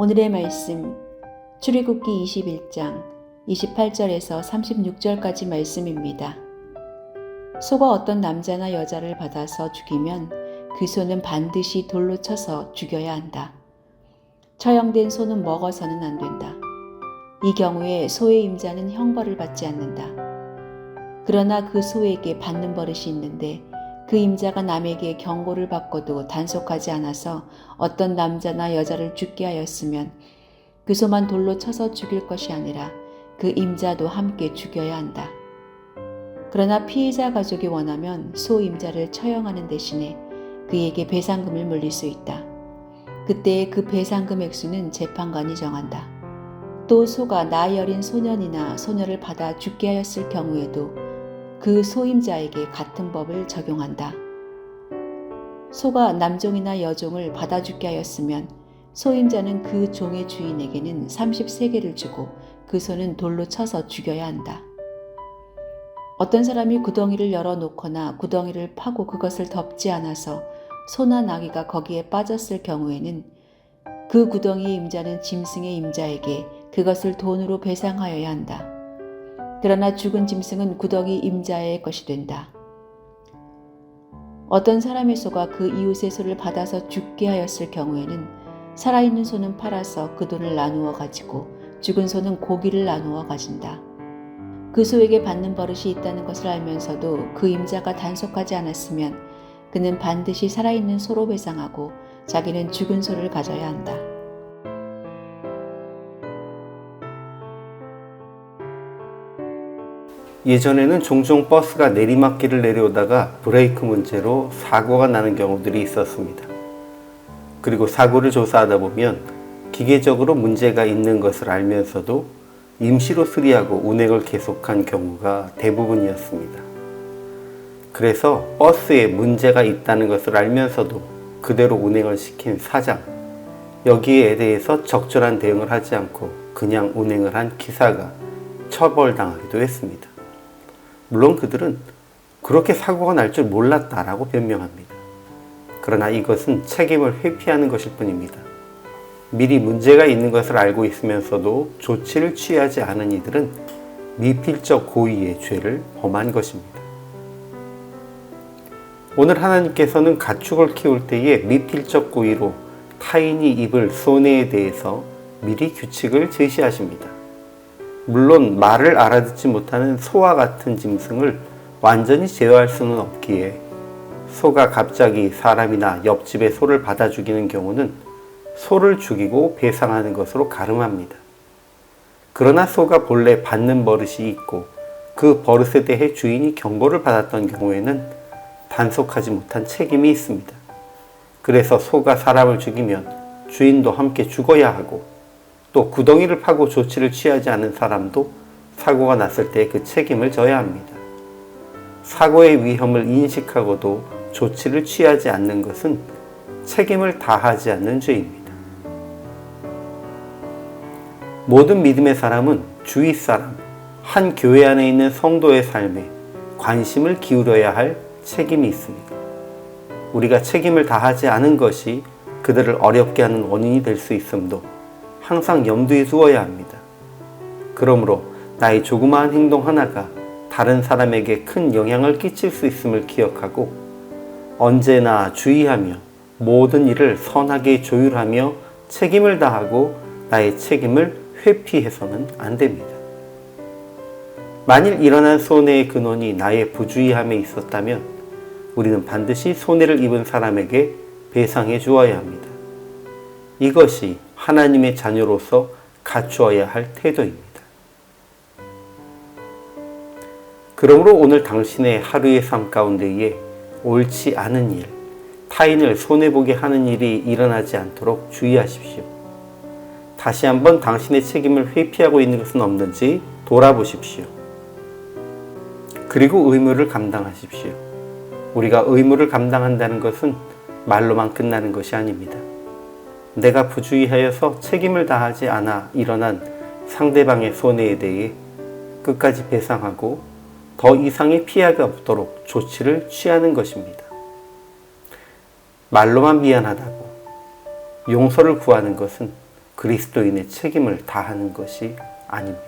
오늘의 말씀 출애굽기 21장 28절에서 36절까지 말씀입니다. 소가 어떤 남자나 여자를 받아서 죽이면 그 소는 반드시 돌로 쳐서 죽여야 한다. 처형된 소는 먹어서는 안 된다. 이 경우에 소의 임자는 형벌을 받지 않는다. 그러나 그 소에게 받는 버릇이 있는데 그 임자가 남에게 경고를 받고도 단속하지 않아서 어떤 남자나 여자를 죽게 하였으면 그 소만 돌로 쳐서 죽일 것이 아니라 그 임자도 함께 죽여야 한다. 그러나 피해자 가족이 원하면 소 임자를 처형하는 대신에 그에게 배상금을 물릴 수 있다. 그때의 그 배상금 액수는 재판관이 정한다. 또 소가 나이 어린 소년이나 소녀를 받아 죽게 하였을 경우에도 그 소임자에게 같은 법을 적용한다. 소가 남종이나 여종을 받아 죽게 하였으면 소임자는 그 종의 주인에게는 30세계를 주고 그 소는 돌로 쳐서 죽여야 한다. 어떤 사람이 구덩이를 열어놓거나 구덩이를 파고 그것을 덮지 않아서 소나 나귀가 거기에 빠졌을 경우에는 그 구덩이의 임자는 짐승의 임자에게 그것을 돈으로 배상하여야 한다. 그러나 죽은 짐승은 구덩이 임자의 것이 된다. 어떤 사람의 소가 그 이웃의 소를 받아서 죽게 하였을 경우에는 살아있는 소는 팔아서 그 돈을 나누어 가지고 죽은 소는 고기를 나누어 가진다. 그 소에게 받는 버릇이 있다는 것을 알면서도 그 임자가 단속하지 않았으면 그는 반드시 살아있는 소로 배상하고 자기는 죽은 소를 가져야 한다. 예전에는 종종 버스가 내리막길을 내려오다가 브레이크 문제로 사고가 나는 경우들이 있었습니다. 그리고 사고를 조사하다 보면 기계적으로 문제가 있는 것을 알면서도 임시로 수리하고 운행을 계속한 경우가 대부분이었습니다. 그래서 버스에 문제가 있다는 것을 알면서도 그대로 운행을 시킨 사장, 여기에 대해서 적절한 대응을 하지 않고 그냥 운행을 한 기사가 처벌당하기도 했습니다. 물론 그들은 그렇게 사고가 날 줄 몰랐다라고 변명합니다. 그러나 이것은 책임을 회피하는 것일 뿐입니다. 미리 문제가 있는 것을 알고 있으면서도 조치를 취하지 않은 이들은 미필적 고의의 죄를 범한 것입니다. 오늘 하나님께서는 가축을 키울 때에 미필적 고의로 타인이 입을 손해에 대해서 미리 규칙을 제시하십니다. 물론 말을 알아듣지 못하는 소와 같은 짐승을 완전히 제어할 수는 없기에 소가 갑자기 사람이나 옆집의 소를 받아 죽이는 경우는 소를 죽이고 배상하는 것으로 가름합니다. 그러나 소가 본래 받는 버릇이 있고 그 버릇에 대해 주인이 경고를 받았던 경우에는 단속하지 못한 책임이 있습니다. 그래서 소가 사람을 죽이면 주인도 함께 죽어야 하고 또 구덩이를 파고 조치를 취하지 않은 사람도 사고가 났을 때 그 책임을 져야 합니다. 사고의 위험을 인식하고도 조치를 취하지 않는 것은 책임을 다하지 않는 죄입니다. 모든 믿음의 사람은 주위 사람, 한 교회 안에 있는 성도의 삶에 관심을 기울여야 할 책임이 있습니다. 우리가 책임을 다하지 않은 것이 그들을 어렵게 하는 원인이 될 수 있음도 항상 염두에 두어야 합니다. 그러므로 나의 조그마한 행동 하나가 다른 사람에게 큰 영향을 끼칠 수 있음을 기억하고 언제나 주의하며 모든 일을 선하게 조율하며 책임을 다하고 나의 책임을 회피해서는 안 됩니다. 만일 일어난 손해의 근원이 나의 부주의함에 있었다면 우리는 반드시 손해를 입은 사람에게 배상해 주어야 합니다. 이것이 하나님의 자녀로서 갖추어야 할 태도입니다. 그러므로 오늘 당신의 하루의 삶 가운데에 옳지 않은 일, 타인을 손해보게 하는 일이 일어나지 않도록 주의하십시오. 다시 한번 당신의 책임을 회피하고 있는 것은 없는지 돌아보십시오. 그리고 의무를 감당하십시오. 우리가 의무를 감당한다는 것은 말로만 끝나는 것이 아닙니다. 내가 부주의하여서 책임을 다하지 않아 일어난 상대방의 손해에 대해 끝까지 배상하고 더 이상의 피해가 없도록 조치를 취하는 것입니다. 말로만 미안하다고 용서를 구하는 것은 그리스도인의 책임을 다하는 것이 아닙니다.